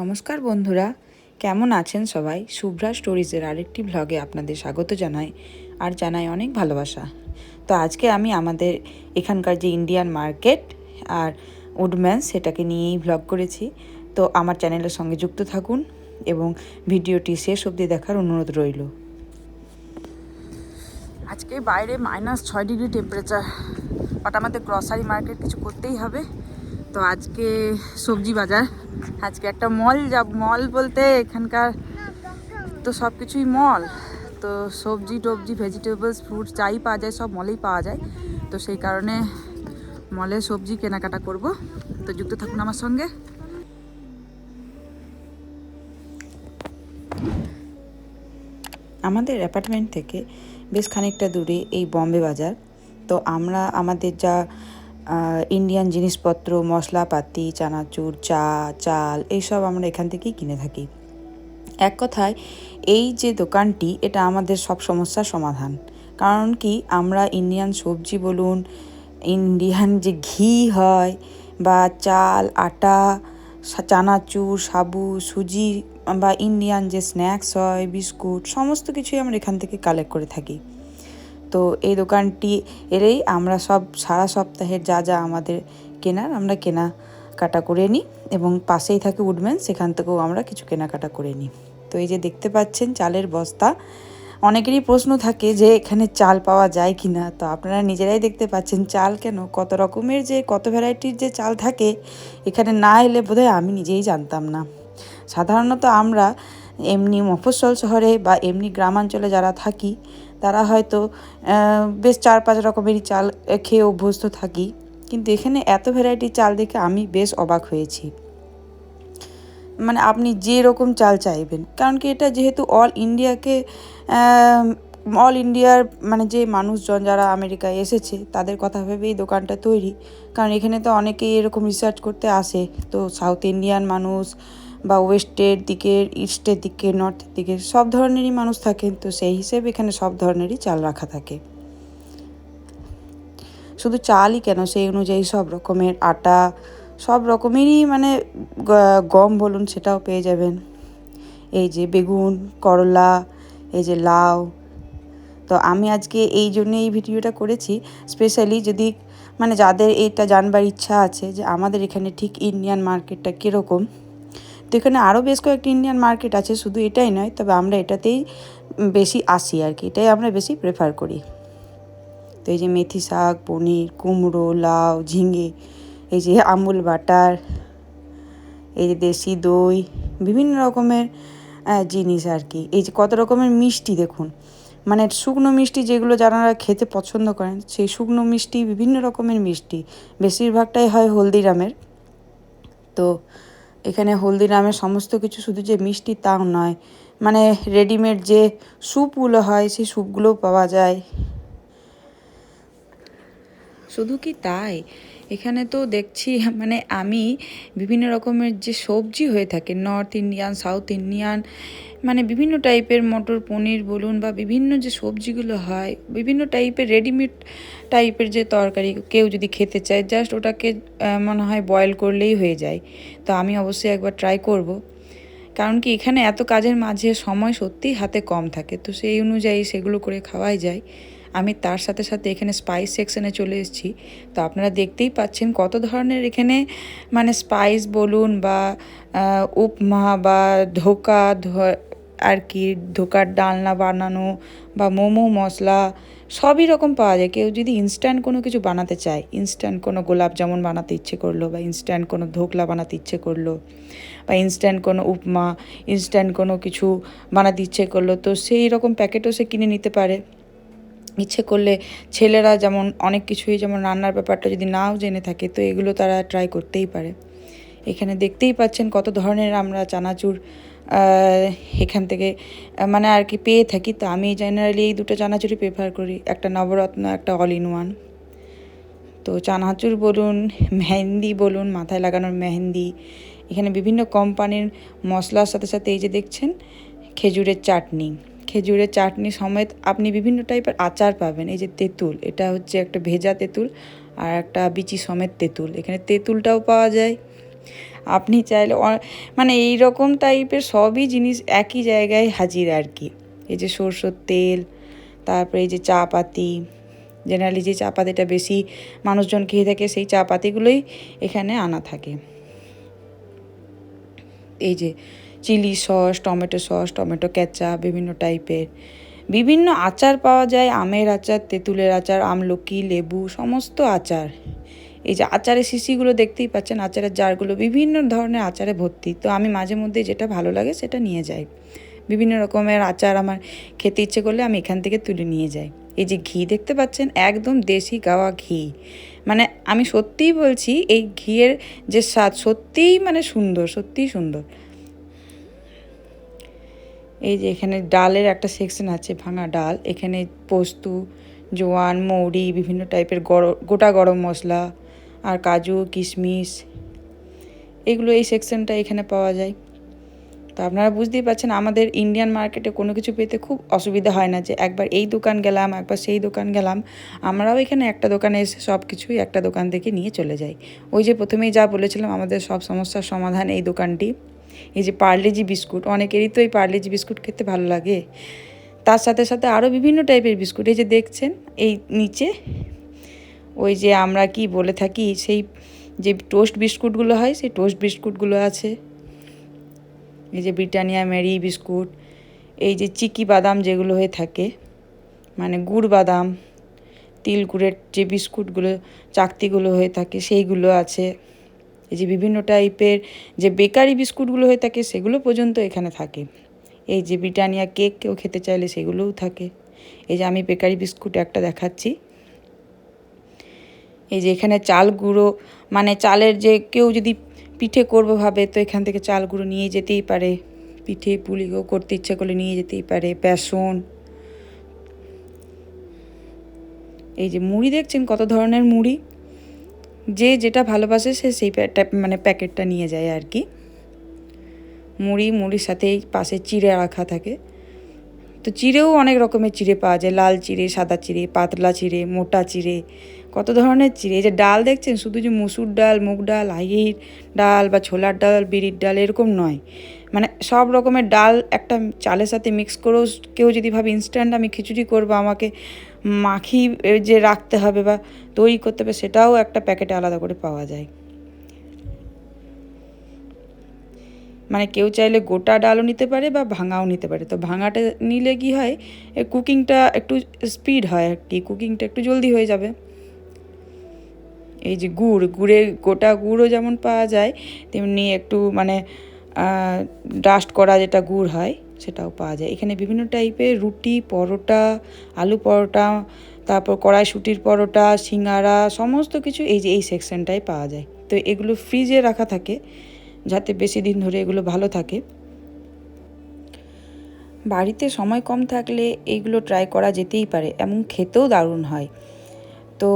নমস্কার বন্ধুরা, কেমন আছেন সবাই? শুভ্রা স্টোরিজের আরেকটি ভ্লগে আপনাদের স্বাগত জানাই, আর জানাই অনেক ভালোবাসা। তো আজকে আমি আমাদের এখানকার যে ইন্ডিয়ান মার্কেট আর উডম্যান সেটাকে নিয়েই ভ্লগ করেছি। তো আমার চ্যানেলের সঙ্গে যুক্ত থাকুন এবং ভিডিওটি শেষ অবধি দেখার অনুরোধ রইল। আজকে বাইরে মাইনাস ছয় ডিগ্রি টেম্পারেচার বাট আমাদের গ্রসারি মার্কেট কিছু করতেই হবে। তো আজকে সবজি বাজার আজকে একটা মল যাব। মল বলতে এখানকার তো সব কিছুই মল তো সবজি টবজি ভেজিটেবলস ফ্রুটস যাই পাওয়া যায়, সব মলেই পাওয়া যায়। তো সেই কারণে মলে সবজি কেনাকাটা করব। তো যুক্ত থাকুন আমার সঙ্গে। আমাদের অ্যাপার্টমেন্ট থেকে বেশ খানিকটা দূরে এই বম্বে বাজার। তো আমরা, আমাদের যা ইন্ডিয়ান জিনিসপত্র, মশলাপাতি, চানাচুর, চা, চাল, এইসব আমরা এখান থেকেই কিনে থাকি। এক কথায়, এই যে দোকানটি, এটা আমাদের সব সমস্যার সমাধান। কারণ কি, আমরা ইন্ডিয়ান সবজি বলুন ইন্ডিয়ান যে ঘি হয় বা চাল, আটা চানাচুর, সাবু, সুজি বা ইন্ডিয়ান যে স্ন্যাক্স হয়, বিস্কুট, সমস্ত কিছুই আমরা এখান থেকে কালেক্ট করে থাকি। তো এই দোকানটি এলেই আমরা সব, সারা সপ্তাহের যা যা আমাদের কেনার আমরা কেনা কাটা করে নিই এবং পাশেই থাকে উডম্যান, সেখান থেকেও আমরা কিছু কেনাকাটা করে নিই। তো এই যে দেখতে পাচ্ছেন চালের বস্তা, অনেকেরই প্রশ্ন থাকে যে এখানে চাল পাওয়া যায় কি না তো আপনারা নিজেরাই দেখতে পাচ্ছেন চাল কেন, কত রকমের যে, কত ভ্যারাইটির যে চাল থাকে, এখানে না এলে বোধহয় আমি নিজেই জানতাম না। সাধারণত আমরা এমনি মফস্বল শহরে বা এমনি গ্রামাঞ্চলে যারা থাকি তারা হয়তো বেশ চার পাঁচ রকমেরই চাল খেয়ে অভ্যস্ত থাকি। কিন্তু এখানে এত ভ্যারাইটির চাল দেখে আমি বেশ অবাক হয়েছি। মানে আপনি যে রকম চাল চাইবেন। কারণ কি এটা যেহেতু অল ইন্ডিয়াকে অল ইন্ডিয়ার মানে যে মানুষজন যারা আমেরিকায় এসেছে, তাদের কথা ভেবে এই দোকানটা তৈরি। কারণ এখানে তো অনেকেই এরকম রিসার্চ করতে আসে। তো সাউথ ইন্ডিয়ান মানুষ বা ওয়েস্টের দিকের ইস্টের দিকে, নর্থের দিকে সব ধরনেরই মানুষ থাকেন তো সেই হিসেবে এখানে সব ধরনেরই চাল রাখা থাকে। শুধু চালই কেন? সেই অনুযায়ী সব রকমের আটা, সব রকমেরই মানে গম বলুন সেটাও পেয়ে যাবেন। এই যে বেগুন, করলা, এই যে লাউ। তো আমি আজকে এই জন্য এই ভিডিওটা করেছি। স্পেশালি যদি মানে যাদের এটা জানবার ইচ্ছা আছে যে আমাদের এখানে ঠিক ইন্ডিয়ান মার্কেটটা কীরকম তো এখানে আরও বেশ কয়েকটি ইন্ডিয়ান মার্কেট আছে, শুধু এটাই নয়, তবে আমরা এটাতেই বেশি আসি আর কি, এটাই আমরা বেশি প্রেফার করি। তো এই যে মেথি শাক, পনির, কুমড়ো, লাউ, ঝিঙে, এই যে আমুল বাটার, এই যে দেশি দই, বিভিন্ন রকমের জিনিস আর কি। এই যে কত রকমের মিষ্টি দেখুন মানে শুকনো মিষ্টি যেগুলো যারা খেতে পছন্দ করেন, সেই শুকনো মিষ্টি, বিভিন্ন রকমের মিষ্টি, বেশিরভাগটাই হয় হলদিরামের। তো এখানে হলদিরামের সমস্ত কিছু শুধু যে মিষ্টি তাও নয়। মানে রেডিমেড যে স্যুপগুলো হয়, সেই স্যুপগুলোও পাওয়া যায়। শুধু কি তাই? এখানে তো দেখছি মানে আমি বিভিন্ন রকমের যে সবজি হয়ে থাকে, নর্থ ইন্ডিয়ান, সাউথ ইন্ডিয়ান মানে বিভিন্ন টাইপের মটর, পনির বলুন বা বিভিন্ন যে সবজিগুলো হয়, বিভিন্ন টাইপের রেডিমেড টাইপের যে তরকারি কেউ যদি খেতে চায় জাস্ট ওটাকে মনে হয় বয়েল করলেই হয়ে যায়। তো আমি অবশ্যই একবার ট্রাই করব। কারণ কি, এখানে এত কাজের মাঝে সময় সত্যিই হাতে কম থাকে। তো সেই অনুযায়ী সেগুলো করে খাওয়াই যায়। আমি তার সাথে সাথে এখানে স্পাইস সেকশনে চলে এসেছি। তো আপনারা দেখতেই পাচ্ছেন কত ধরনের এখানে মানে স্পাইস বলুন বা উপমা বা ধোকা আর কি ধোকার ডালনা বানানো বা মোমো মশলা সবই রকম পাওয়া যায়। কেউ যদি ইনস্ট্যান্ট কোনো কিছু বানাতে চায় ইনস্ট্যান্ট কোনো গোলাপ জামুন বানাতে ইচ্ছে করল বা ইনস্ট্যান্ট কোনো ধোকলা বানাতে ইচ্ছে করল বা ইনস্ট্যান্ট কোনো উপমা ইনস্ট্যান্ট কোনো কিছু বানাতে ইচ্ছে করল, তো সেই রকম প্যাকেটও সে কিনে নিতে পারে। ইচ্ছে করলে ছেলেরা যেমন অনেক কিছুই যেমন রান্নার ব্যাপারটা যদি নাও জেনে থাকে, তো এগুলো তারা ট্রাই করতেই পারে। এখানে দেখতেই পাচ্ছেন কত ধরনের আমরা চানাচুর এখান থেকে মানে আর কি পেয়ে থাকি। তো আমি জেনারেলি এই দুটো চানাচুরই প্রেফার করি, একটা নবরত্ন, একটা অল ইন ওয়ান তো চানাচুর বলুন, মেহেন্দি বলুন, মাথায় লাগানোর মেহেন্দি। এখানে বিভিন্ন কোম্পানির মশলার সাথে সাথে এই যে দেখছেন, খেজুরের চাটনি। খেজুরের চাটনি সমেত আপনি বিভিন্ন টাইপের আচার পাবেন। এই যে তেঁতুল, এটা হচ্ছে একটা ভেজা তেঁতুল আর একটা বিচি সমেত তেঁতুল। এখানে তেঁতুলটাও পাওয়া যায়। আপনি চাইলে মানে এই রকম টাইপের সবই জিনিস একই জায়গায় হাজির আর কি। এই যে সরষের তেল, তারপরে এই যে চা পাতি জেনারেলি যে চা পাতিটা বেশি মানুষজন খেয়ে থাকে সেই চা পাতিগুলোই এখানে আনা থাকে। এই যে chilli sauce, tomato sauce, tomato ketchup বিভিন্ন টাইপের। বিভিন্ন আচার পাওয়া যায়, আমের আচার, তেঁতুলের আচার, আমলকি, লেবু, সমস্ত আচার। এই যে আচারের শিশিগুলো দেখতেই পাচ্ছেন, আচারের জারগুলো বিভিন্ন ধরনের আচারে ভর্তি। তো আমি মাঝে মধ্যে যেটা ভালো লাগে সেটা নিয়ে যাই। বিভিন্ন রকমের আচার আমার খেতে ইচ্ছে করলে আমি এখান থেকে তুলে নিয়ে যাই। এই যে ঘি দেখতে পাচ্ছেন, একদম দেশি গাওয়া ঘি। মানে আমি সত্যিই বলছি, এই ঘিয়ের যে স্বাদ সত্যিই মানে সুন্দর, সত্যিই সুন্দর। এই যে এখানে ডালের একটা সেকশন আছে, ভাঙা ডাল। এখানে পোস্ত, জোয়ান, মৌরি, বিভিন্ন টাইপের গোটা গরম মশলা আর কাজু, কিশমিশ। এগুলো এই সেকশনটা এখানে পাওয়া যায়। তো আপনারা বুঝতেই পারছেন, আমাদের ইন্ডিয়ান মার্কেটে কোনো কিছু পেতে খুব অসুবিধা হয় না যে একবার এই দোকান গেলাম, একবার সেই দোকান গেলাম। আমরাও এখানে একটা দোকানে এসে সব কিছুই একটা দোকান থেকে নিয়ে চলে যাই। ওই যে প্রথমেই যা বলেছিলাম, আমাদের সব সমস্যার সমাধান এই দোকানটি। এই যে পার্লেজি বিস্কুট, অনেকেরই তো এই পার্লেজি বিস্কুট খেতে ভালো লাগে। তার সাথে সাথে আরও বিভিন্ন টাইপের বিস্কুট, এই যে দেখছেন, এই নিচে ওই যে আমরা কি বলে থাকি, সেই যে টোস্ট বিস্কুটগুলো হয়, সেই টোস্ট বিস্কুটগুলো আছে। এই যে ব্রিটানিয়া মেরি বিস্কুট, এই যে চিকি বাদাম যেগুলো হয়ে থাকে মানে গুড় বাদাম, তিল গুড়ের যে বিস্কুটগুলো, চাকতিগুলো হয়ে থাকে, সেইগুলো আছে। এই যে বিভিন্ন টাইপের যে বেকারি বিস্কুটগুলো হয়ে থাকে, সেগুলো পর্যন্ত এখানে থাকে। এই যে ব্রিটানিয়া কেক কেউ খেতে চাইলে সেগুলোও থাকে। এই যে আমি বেকারি বিস্কুট একটা দেখাচ্ছি। এই যে এখানে চাল গুঁড়ো মানে চালের যে কেউ যদি পিঠে করব ভাবে, তো এখান থেকে চাল গুঁড়ো নিয়ে যেতেই পারে। পিঠে পুলিও করতে ইচ্ছে করলে নিয়ে যেতেই পারে। বেসন। এই যে মুড়ি দেখছেন কত ধরনের মুড়ি? যে যেটা ভালোবাসে সে সেই মানে প্যাকেটটা নিয়ে যায় আর কি। মুড়ি, মুড়ির সাথেই পাশে চিড়ে রাখা থাকে। তো চিড়েও অনেক রকমের চিড়ে পাওয়া যায়। লাল চিড়ে, সাদা চিড়ে, পাতলা চিড়ে, মোটা চিড়ে, কত ধরনের চিড়ে। এই যে ডাল দেখছেন, শুধু যে মুসুর ডাল, মুগ ডাল আহির ডাল বা ছোলার ডাল, বিড়ির ডাল এরকম নয়। মানে সব রকমের ডাল একটা চালের সাথে মিক্স করেও কেউ যদি ভাবে, ইনস্ট্যান্ট আমি খিচুড়ি করব, আমাকে মাখি যে রাখতে হবে বা তৈরি করতে হবে, সেটাও একটা প্যাকেটে আলাদা করে পাওয়া যায়। মানে কেউ চাইলে গোটা ডালও নিতে পারে বা ভাঙাও নিতে পারে। তো ভাঙাটা নিলে কি হয় কুকিংটা একটু স্পিড হয় আর কি কুকিংটা একটু জলদি হয়ে যাবে। এই যে গুড় গুড়ের গোটা গুড়ও যেমন পাওয়া যায়, তেমনি একটু মানে ডাস্ট করা যেটা গুড় হয়, সেটাও পাওয়া যায়। এখানে বিভিন্ন টাইপের রুটি, পরোটা, আলু পরোটা, তারপর কড়াইশুটির পরোটা, সিঙ্গারা, সমস্ত কিছু এই যে এই সেকশনটায় পাওয়া যায়। তো এগুলো ফ্রিজে রাখা থাকে। যাতে বেশি দিন ধরে এগুলো ভালো থাকে। বাড়িতে সময় কম থাকলে এইগুলো ট্রাই করা যেতেই পারে, এবং খেতেও দারুণ হয়। তো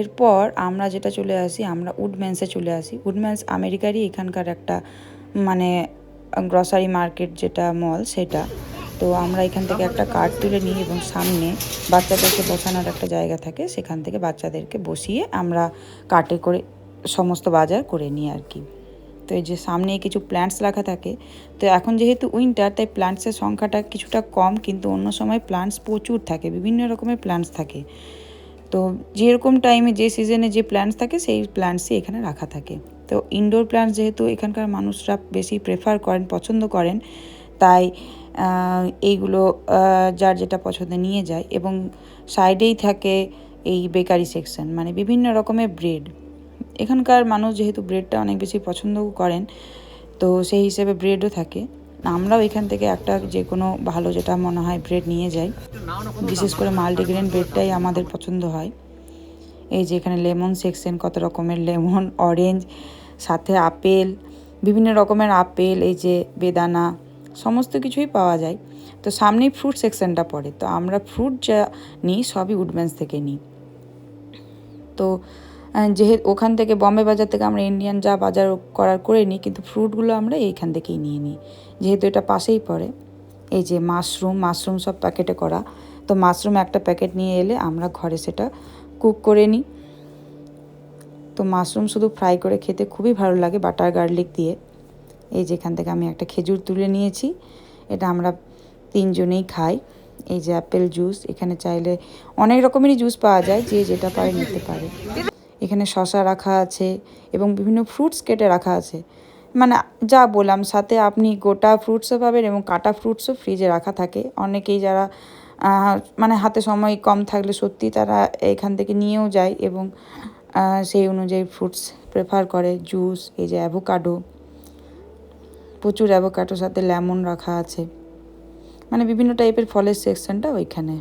এরপর আমরা যেটা চলে আসি, আমরা উডম্যান্সে চলে আসি। উডম্যান্স আমেরিকারই এখানকার একটা মানে গ্রসারি মার্কেট যেটা মল সেটা। তো আমরা এখান থেকে একটা কার্ড তুলে নিই এবং সামনে বাচ্চাদেরকে বসানোর একটা জায়গা থাকে, সেখান থেকে বাচ্চাদেরকে বসিয়ে আমরা কার্টে করে, সমস্ত বাজার করে নিই আর কি। তো এই যে সামনে কিছু প্ল্যান্টস রাখা থাকে, তো এখন যেহেতু উইন্টার তাই প্ল্যান্টসের সংখ্যাটা কিছুটা কম, কিন্তু অন্য সময় প্ল্যান্টস প্রচুর থাকে, বিভিন্ন রকমের প্ল্যান্টস থাকে। তো যেরকম টাইমে যে সিজনে যে প্ল্যান্টস থাকে, সেই প্ল্যান্টসই এখানে রাখা থাকে। তো ইনডোর প্ল্যান্টস যেহেতু এখানকার মানুষরা বেশি প্রেফার করেন, পছন্দ করেন, তাই এইগুলো যার যেটা পছন্দ নিয়ে যায়। এবং সাইডেই থাকে এই বেকারি সেকশন মানে বিভিন্ন রকমের ব্রেড এখানকার মানুষ যেহেতু ব্রেডটা অনেক বেশি পছন্দও করেন, তো সেই হিসেবে ব্রেডও থাকে। আমরাও এখান থেকে একটা যে কোনো ভালো যেটা মনে হয় ব্রেড নিয়ে যাই। বিশেষ করে মাল্টিগ্রেন ব্রেডটাই আমাদের পছন্দ হয়। এই যে এখানে লেমন সেকশন, কত রকমের লেমন অরেঞ্জ সাথে আপেল, বিভিন্ন রকমের আপেল, এই যে বেদানা, সমস্ত কিছুই পাওয়া যায়। তো সামনেই ফ্রুট সেকশনটা পড়ে। তো আমরা ফ্রুট যা নিই সবই উডম্যান্স থেকে নিই। তো যেহেতু ওখান থেকে বম্বে বাজার থেকে আমরা ইন্ডিয়ান যা বাজার করার করে নিই, কিন্তু ফ্রুটগুলো আমরা এইখান থেকেই নিয়ে নিই। যেহেতু এটা পাশেই পড়ে। এই যে মাশরুম মাশরুম সব প্যাকেটে করা। তো মাশরুম একটা প্যাকেট নিয়ে এলে আমরা ঘরে সেটা কুক করে নিই। তো মাশরুম শুধু ফ্রাই করে খেতে খুবই ভালো লাগে বাটার গার্লিক দিয়ে। এই যেখান থেকে আমি একটা খেজুর তুলে নিয়েছি। এটা আমরা তিনজনেই খাই। এই যে অ্যাপেল জুস এখানে চাইলে অনেক রকমেরই জুস পাওয়া যায়, যে যেটা পারে নিতে পারে। এখানে শশা রাখা আছে এবং বিভিন্ন ফ্রুটস কেটে রাখা আছে। মানে যা বললাম, সাথে আপনি গোটা ফ্রুটসও পাবেন এবং কাটা ফ্রুটসও ফ্রিজে রাখা থাকে। অনেকেই যারা মানে হাতে সময় কম থাকলে সত্যি তারা এখান থেকে নিয়েও যায় এবং সেই অনুযায়ী ফ্রুটস প্রেফার করে। জুস এই যে অ্যাভোকাডো প্রচুর অ্যাভোকাডোর সাথে লেমন রাখা আছে। মানে বিভিন্ন টাইপের ফলের সেকশনটা ওইখানে।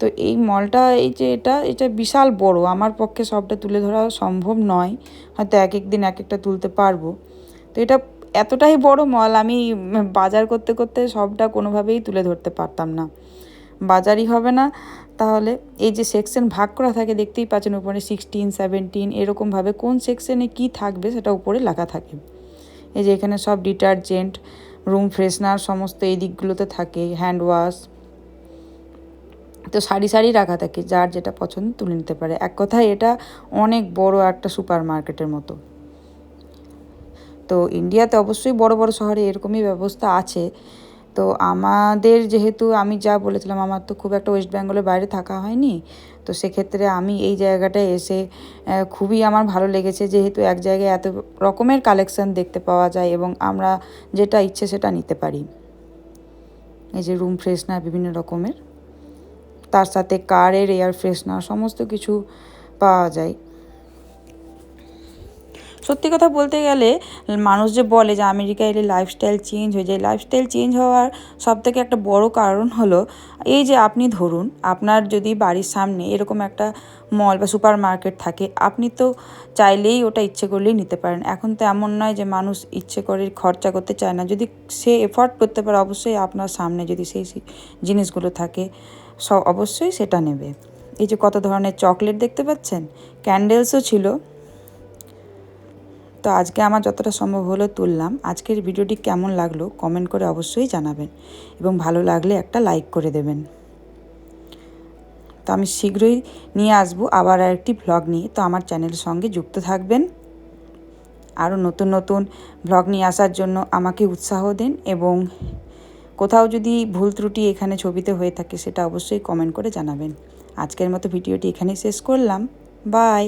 তো এই মলটা, এই যে এটা এটা বিশাল বড়। আমার পক্ষে সবটা তুলে ধরা সম্ভব নয়। হয়তো এক এক দিন এক একটা তুলতে পারব। তো এটা এতটাই বড় মল, আমি বাজার করতে করতে সবটা কোনোভাবেই তুলে ধরতে পারতাম না। বাজারই হবে না। তাহলে এই যে সেকশন ভাগ করা থাকে, দেখতেই পাচ্ছেন উপরে সিক্সটিন সেভেন্টিন এরকমভাবে কোন সেকশনে কি থাকবে সেটা উপরে লেখা থাকে। এই যে এখানে সব ডিটারজেন্ট রুম ফ্রেশনার সমস্ত এই দিকগুলোতে থাকে। হ্যান্ড ওয়াশ তো সারি সারি রাখা থাকে, যার যেটা পছন্দ তুলে নিতে পারে। এক কথায় এটা অনেক বড় একটা সুপার মার্কেটের মতো। তো ইন্ডিয়াতে অবশ্যই বড় বড় শহরে এরকমই ব্যবস্থা আছে। তো আমাদের যেহেতু আমি যা বলেছিলাম, আমার তো খুব একটা ওয়েস্ট বেঙ্গলের বাইরে থাকা হয়নি। তো সেক্ষেত্রে আমি এই জায়গাটায় এসে খুবই আমার ভালো লেগেছে যেহেতু এক জায়গায় এত রকমের কালেকশন দেখতে পাওয়া যায় এবং আমরা যেটা ইচ্ছে সেটা নিতে পারি। এই যে রুম ফ্রেশনার বিভিন্ন রকমের। তার সাথে কারের এয়ার ফ্রেশনার সমস্ত কিছু পাওয়া যায়। সত্যি কথা বলতে গেলে, মানুষ যে বলে যে আমেরিকা এলে লাইফস্টাইল চেঞ্জ হয়ে যায় লাইফস্টাইল চেঞ্জ হওয়ার সব থেকে একটা বড় কারণ হলো, এই যে আপনি ধরুন, আপনার যদি বাড়ির সামনে এরকম একটা মল বা সুপার মার্কেট থাকে, আপনি তো চাইলেই ওটা ইচ্ছে করলেই নিতে পারেন। এখন তো এমন নয় যে মানুষ ইচ্ছে করে খরচা করতে চায় না। যদি সে এফোর্ট করতে পারে, অবশ্যই আপনার সামনে যদি সেই জিনিসগুলো থাকে অবশ্যই সেটা নেবে। এই যে কত ধরনের চকলেট দেখতে পাচ্ছেন? ক্যান্ডেলসও ছিল। তো আজকে আমার যতটা সম্ভব হলো তুললাম। আজকের ভিডিওটি কেমন লাগল কমেন্ট করে অবশ্যই জানাবেন এবং ভালো লাগলে একটা লাইক করে দেবেন। তো আমি শীঘ্রই নিয়ে আসব আবার আরেকটি ভ্লগ নিয়ে। তো আমার চ্যানেলের সঙ্গে যুক্ত থাকবেন। আরও নতুন নতুন ভ্লগ নিয়ে আসার জন্য আমাকে উৎসাহ দিন এবং কোথাও যদি ভুল ত্রুটি এখানে ছবিতে হয়ে থাকে সেটা অবশ্যই কমেন্ট করে জানাবেন। আজকের মতো ভিডিওটি এখানেই শেষ করলাম। বাই